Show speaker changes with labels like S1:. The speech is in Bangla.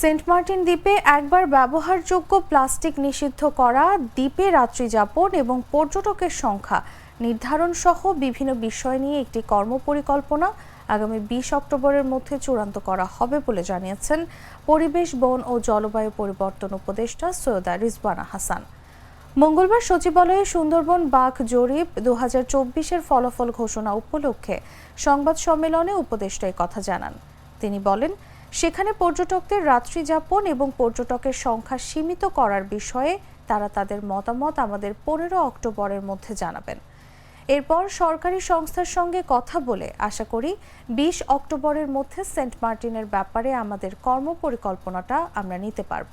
S1: সেন্ট মার্টিন দ্বীপে একবার ব্যবহারযোগ্য প্লাস্টিক নিষিদ্ধ করা, দ্বীপে রাত্রিযাপন এবং পর্যটকের সংখ্যা নির্ধারণ সহ বিভিন্ন বিষয় নিয়ে একটি কর্মপরিকল্পনা আগামী বিশ অক্টোবরের মধ্যে চূড়ান্ত করা হবে বলে জানিয়েছেন পরিবেশ, বন ও জলবায়ু পরিবর্তন উপদেষ্টা সৈয়দা রিজবানা হাসান। মঙ্গলবার সচিবালয়ে সুন্দরবন বাঘ জরিপ দু হাজার ফলাফল ঘোষণা উপলক্ষে সংবাদ সম্মেলনে উপদেষ্টা কথা জানান। তিনি বলেন সেখানে পর্যটকদের রাত্রি যাপন এবং পর্যটকের সংখ্যা সীমিত করার বিষয়ে তারা তাদের মতামত আমাদের পনেরো অক্টোবরের মধ্যে জানাবেন। এরপর সরকারি সংস্থার সঙ্গে কথা বলে আশা করি বিশ অক্টোবরের মধ্যে সেন্ট মার্টিনের ব্যাপারে আমাদের কর্মপরিকল্পনাটা আমরা নিতে পারব।